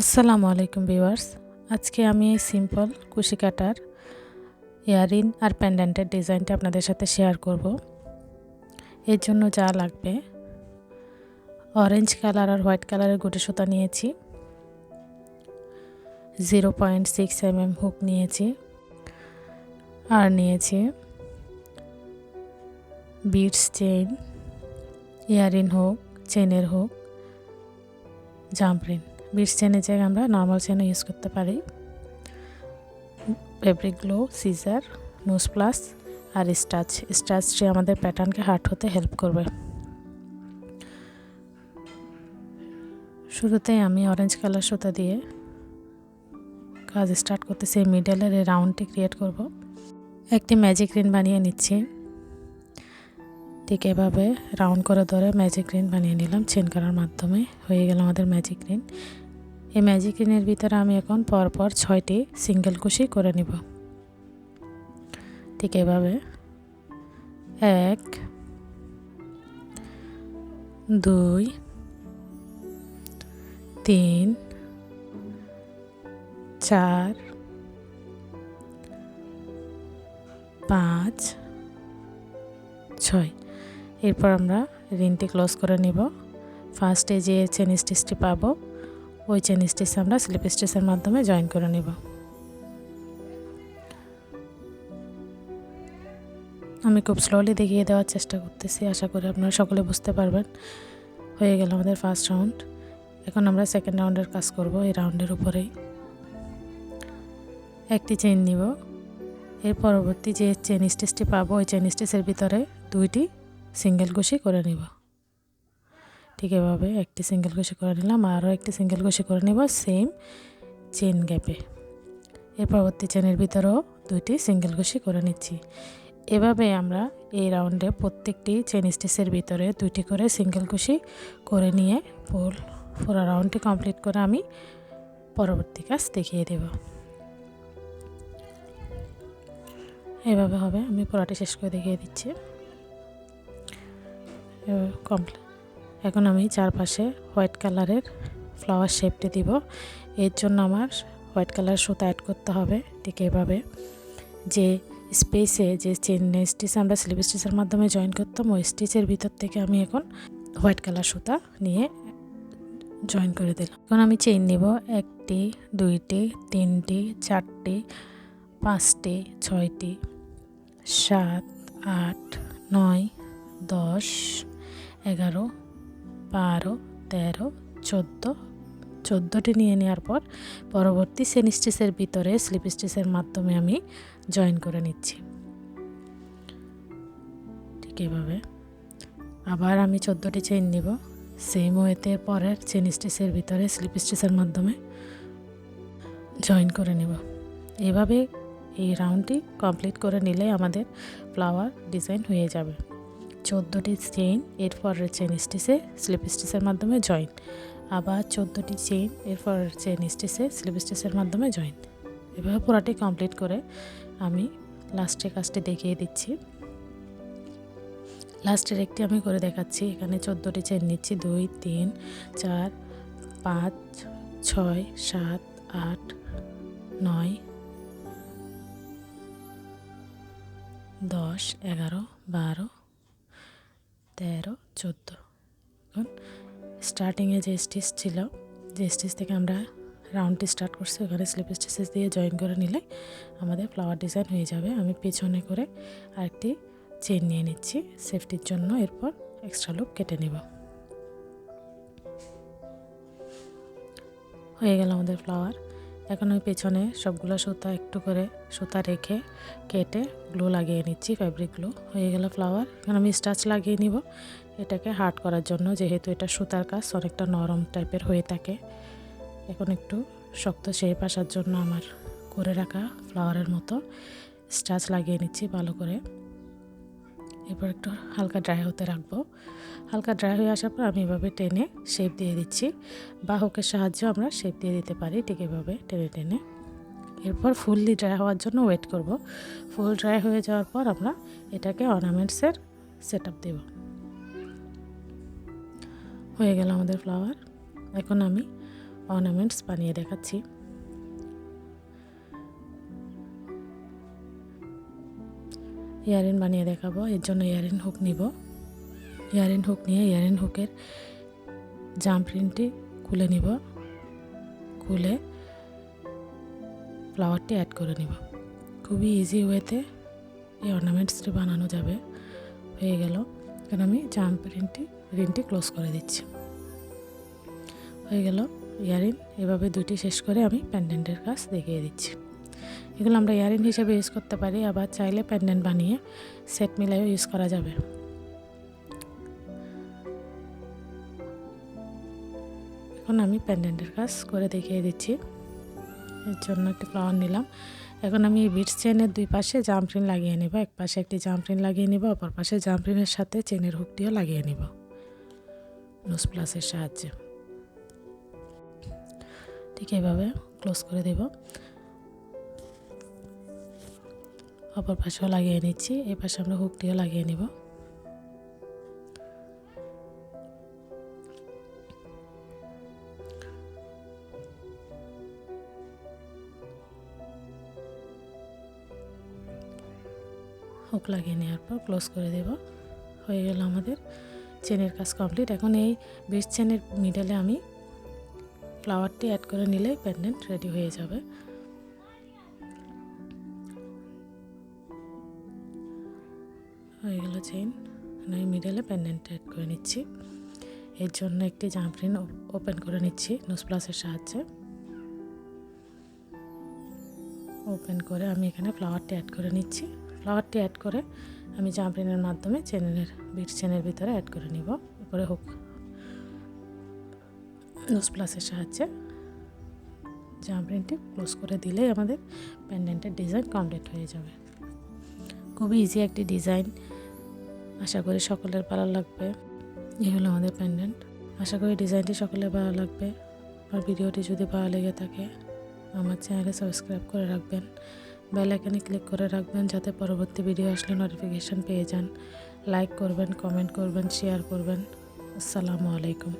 আসসালামু আলাইকুম ভিউয়ার্স। আজকে আমি এই সিম্পল কুশি কাটার ইয়ারিং আর প্যান্ডেন্টের ডিজাইনটা আপনাদের সাথে শেয়ার করব। এর জন্য যা লাগবে, অরেঞ্জ কালার আর হোয়াইট কালারের গুটি সুতা নিয়েছি। Zero point six M M hook নিয়েছি। আর নিয়েছি বিটস চেইন ইয়ারিং হোক চেনের হোক জাম্পরিন বিটস চেনের জায়গায় আমরা নর্মাল চেনও ইউজ করতে পারি। Fabric glue scissor nose plus আর স্টাচ স্টাচটি আমাদের প্যাটার্নকে হার্ট হতে হেল্প করবে। শুরুতেই আমি অরেঞ্জ কালার সুতা দিয়ে কাজ স্টার্ট করতেছি মিডলের এই রাউন্ডটি ক্রিয়েট করব। একটি ম্যাজিক রিন বানিয়ে নিচ্ছি। ঠিক এভাবে রাউন্ড করে ধরে ম্যাজিক রিন বানিয়ে নিলাম। চেন করার মাধ্যমে হয়ে গেল আমাদের ম্যাজিক রিন এই ম্যাজিক রিনের ভিতরে আমি এখন পরপর ছয়টি সিঙ্গেল কুশি করে নিব। ঠিক এভাবে। এক, দুই, তিন, চার, পাঁচ, ছয়। এরপর আমরা রিনটি ক্লোজ করে নিব। ফার্স্টে যে চেন স্টিচটি পাবো ওই চেন স্টিচ আমরা স্লিপ স্টিচের মাধ্যমে জয়েন করে নেব। আমি খুব স্লোলি দেখিয়ে দেওয়ার চেষ্টা করতেছি, আশা করি আপনারা সকলে বুঝতে পারবেন। হয়ে গেল আমাদের ফার্স্ট রাউন্ড এখন আমরা সেকেন্ড রাউন্ডের কাজ করব, এই রাউন্ডের উপরেই। একটি চেন নিব। এর পরবর্তী যে চেন স্টিচটি পাবো, ওই চেন স্টিচের ভিতরে দুইটি সিঙ্গেল কুশি করে নিব। ঠিক এভাবে একটি সিঙ্গেল কুশি করে নিলাম, আরও একটি সিঙ্গেল কুশি করে নেব সেম চেন গ্যাপে এর পরবর্তী চেনের ভিতরেও দুইটি সিঙ্গেল কুশি করে নিচ্ছি। এভাবে আমরা এই রাউন্ডে প্রত্যেকটি চেন স্টিচের ভিতরে দুইটি করে সিঙ্গেল কুশি করে নিয়ে ফুল পুরো রাউন্ডটি কমপ্লিট করে আমি পরবর্তী কাজ দেখিয়ে দেব। এভাবে হবে, আমি পড়াটি শেষ করে দেখিয়ে দিচ্ছি। কমপ্লিট এখন আমি চারপাশে হোয়াইট কালারের ফ্লাওয়ার শেপটি দিব। এর জন্য আমার হোয়াইট কালার সুতা অ্যাড করতে হবে ঠিক এভাবে। যে স্পেসে যে চেন স্টিচ আমরা স্লিপ স্টিচের মাধ্যমে জয়েন করতাম, ওই স্টিচের ভিতর থেকে আমি এখন হোয়াইট কালার সুতা নিয়ে জয়েন করে দিলাম। এখন আমি চেইন নিব, একটি, দুইটি, তিনটি, চারটি, পাঁচটি, ছয়টি, সাত, আট, নয়, দশ, এগারো বারো, তেরো, চোদ্দ। চোদ্দোটি নিয়ে নেওয়ার পর পরবর্তী সেন স্টিচের ভিতরে স্লিপ স্টিচের মাধ্যমে আমি জয়েন করে নিচ্ছি। ঠিক এভাবে। আবার আমি চোদ্দোটি চেইন নিব। সেম ওয়েতে পরের চেন স্টিচের ভিতরে স্লিপ স্টিচের মাধ্যমে জয়েন করে নেব। এভাবে এই রাউন্ডটি কমপ্লিট করে নিলে আমাদের ফ্লাওয়ার ডিজাইন হয়ে যাবে। চোদ্দোটি চেইন, এরপরের চেন স্টিচে, স্লিপ স্টিচের মাধ্যমে জয়েন। আবার চোদ্দোটি চেইন এরপর চেন স্টিচে, স্লিপ স্টিচের মাধ্যমে জয়েন। এভাবে পুরাটি কমপ্লিট করে আমি লাস্টের কাজটি দেখিয়ে দিচ্ছি। লাস্টের একটি আমি করে দেখাচ্ছি। এখানে চোদ্দোটি চেন নিচ্ছি। দুই, তিন, চার, পাঁচ, ছয়, সাত, আট, নয়, দশ, এগারো, বারো তেরো, চোদ্দ এখন স্টার্টিংয়ে যে স্টিচ ছিল, যে স্টিচ থেকে আমরা রাউন্ডটি স্টার্ট করছি, ওখানে স্লিপ স্টিচেস দিয়ে জয়েন করে নিলে আমাদের ফ্লাওয়ার ডিজাইন হয়ে যাবে। আমি পেছনে করে আরেকটি চেন নিয়ে নিচ্ছি সেফটির জন্য এরপর এক্সট্রা লুপ কেটে নেব। হয়ে গেল আমাদের ফ্লাওয়ার এখন ওই পেছনে সবগুলো সুতা একটু করে সুতা রেখে কেটে গ্লো লাগিয়ে নিচ্ছি ফ্যাব্রিক গ্লো। হয়ে গেল ফ্লাওয়ার এখন আমি স্টাচ লাগিয়ে নিব। এটাকে হার্ড করার জন্য, যেহেতু এটা সুতার কাজ, অনেকটা নরম টাইপের হয়ে থাকে। এখন একটু শক্ত শেপ আসার জন্য আমার করে রাখা ফ্লাওয়ারের মতো স্টাচ লাগিয়ে নিচ্ছি ভালো করে। এরপর একটু হালকা ড্রাই হতে রাখব। হালকা ড্রাই হয়ে আসার পর আমি এভাবে টেনে শেপ দিয়ে দিচ্ছি। বা হুকের সাহায্যে আমরা শেপ দিয়ে দিতে পারি ঠিক এভাবে টেনে টেনে। এরপর ফুললি ড্রাই হওয়ার জন্য ওয়েট করব। ফুল ড্রাই হয়ে যাওয়ার পর আমরা এটাকে অর্নামেন্টসের সেট আপ দেব। হয়ে গেল আমাদের ফ্লাওয়ার এখন আমি অর্নামেন্টস বানিয়ে দেখাচ্ছি। ইয়ারিন বানিয়ে দেখাবো, এর জন্য ইয়ারিন হুক নিব। ইয়ারিন হুক নিয়ে ইয়ারিন হুকের জাম প্রিন্টটি খুলে নিব। খুলে ফ্লাওয়ারটি অ্যাড করে নিব। খুবই ইজি ওয়েতে এই অর্নামেন্টসটি বানানো যাবে। হয়ে গেল। এখন আমি জাম প্রিন্টটি রিনটি ক্লোজ করে দিচ্ছি। হয়ে গেল। ইয়ারিন এভাবে দুটি শেষ করে আমি প্যান্ডেন্টের কাজ দেখিয়ে দিচ্ছি। এগুলো আমরা ইয়ারিন হিসেবে ইউজ করতে পারি, আবার চাইলে প্যান্ডেন্ট বানিয়ে সেট মিলাইও ইউজ করা যাবে। এখন আমি প্যান্ডেন্টের কাজ করে দেখিয়ে দিচ্ছি। এর জন্য একটি ফ্লাওয়ার নিলাম। এখন আমি এই বিটস চেনের দুই পাশে জাম্পরিন লাগিয়ে নেব। এক পাশে একটি জাম্পরিন লাগিয়ে নিব, অপর পাশে জাম্পরিনের সাথে চেনের হুকটিও লাগিয়ে নেব। নোস প্লাসের সাহায্যে। ঠিক এইভাবে ক্লোজ করে দেব। অপর পাশেও লাগিয়ে নিচ্ছি এই পাশে আমরা হুকটিও লাগিয়ে নিব। হুক লাগিয়ে নেওয়ার পর ক্লোজ করে দেব। হয়ে গেল আমাদের চেনের কাজ কমপ্লিট। এখন এই বিশ চেনের মিডলে আমি ফ্লাওয়ারটি অ্যাড করে নিলে প্যান্ডেন্ট রেডি হয়ে যাবে। হয়ে গেল চেইন আমি মিডলে প্যান্ডেন্ট অ্যাড করে নিচ্ছি। এর জন্য একটি জাম্পরিন ওপেন করে নিচ্ছি নোস প্লাসের সাহায্যে। ওপেন করে আমি এখানে ফ্লাওয়ারটি অ্যাড করে নিচ্ছি। ফ্লাওয়ারটি অ্যাড করে আমি জাম্পরিনের মাধ্যমে চেনের বিট চেনের ভিতরে অ্যাড করে নিব। উপরে হোক নোস প্লাসের সাহায্যে। জাম্পরিনটি ক্লোজ করে দিলেই আমাদের প্যান্ডেন্টের ডিজাইন কমপ্লিট হয়ে যাবে। খুবই ইজি একটি ডিজাইন আশা করি সকলের ভালো লাগবে। এই হলো আমাদের প্যান্ডেন্ট আশা করি ডিজাইনটি সকলের ভালো লাগবে। আর ভিডিওটি যদি ভালো লেগে থাকে, আমার চ্যানেলে সাবস্ক্রাইব করে রাখবেন। বেল আইকনে ক্লিক করে রাখবেন যাতে পরবর্তী ভিডিও আসলে নোটিফিকেশান পেয়ে যান। লাইক করবেন কমেন্ট করবেন শেয়ার করবেন। আসসালামু আলাইকুম।